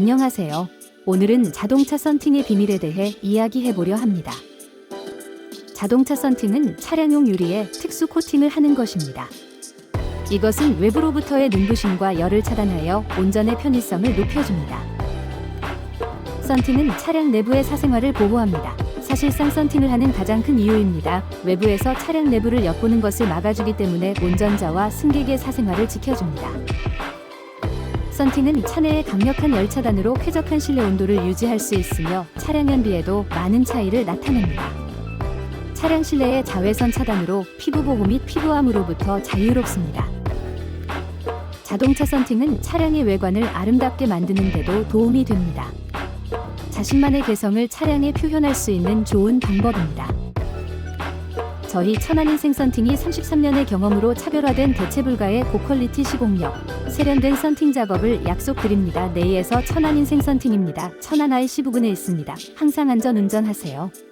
안녕하세요. 오늘은 자동차 썬팅의 비밀에 대해 이야기해 보려 합니다. 자동차 썬팅은 차량용 유리에 특수 코팅을 하는 것입니다. 이것은 외부로부터의 눈부심과 열을 차단하여 온전의 편의성을 높여줍니다. 썬팅은 차량 내부의 사생활을 보호합니다. 사실상 썬팅을 하는 가장 큰 이유입니다. 외부에서 차량 내부를 엿보는 것을 막아주기 때문에 운전자와 승객의 사생활을 지켜줍니다. 썬팅은 차내의 강력한 열 차단으로 쾌적한 실내 온도를 유지할 수 있으며 차량 연비에도 많은 차이를 나타냅니다. 차량 실내의 자외선 차단으로 피부 보호 및 피부암으로부터 자유롭습니다. 자동차 썬팅은 차량의 외관을 아름답게 만드는 데도 도움이 됩니다. 자신만의 개성을 차량에 표현할 수 있는 좋은 방법입니다. 저희 천안인생 썬팅이 33년의 경험으로 차별화된 대체 불가의 고퀄리티 시공력, 세련된 썬팅 작업을 약속드립니다. 내에서 천안인생 썬팅입니다. 천안 IC 부근에 있습니다. 항상 안전 운전하세요.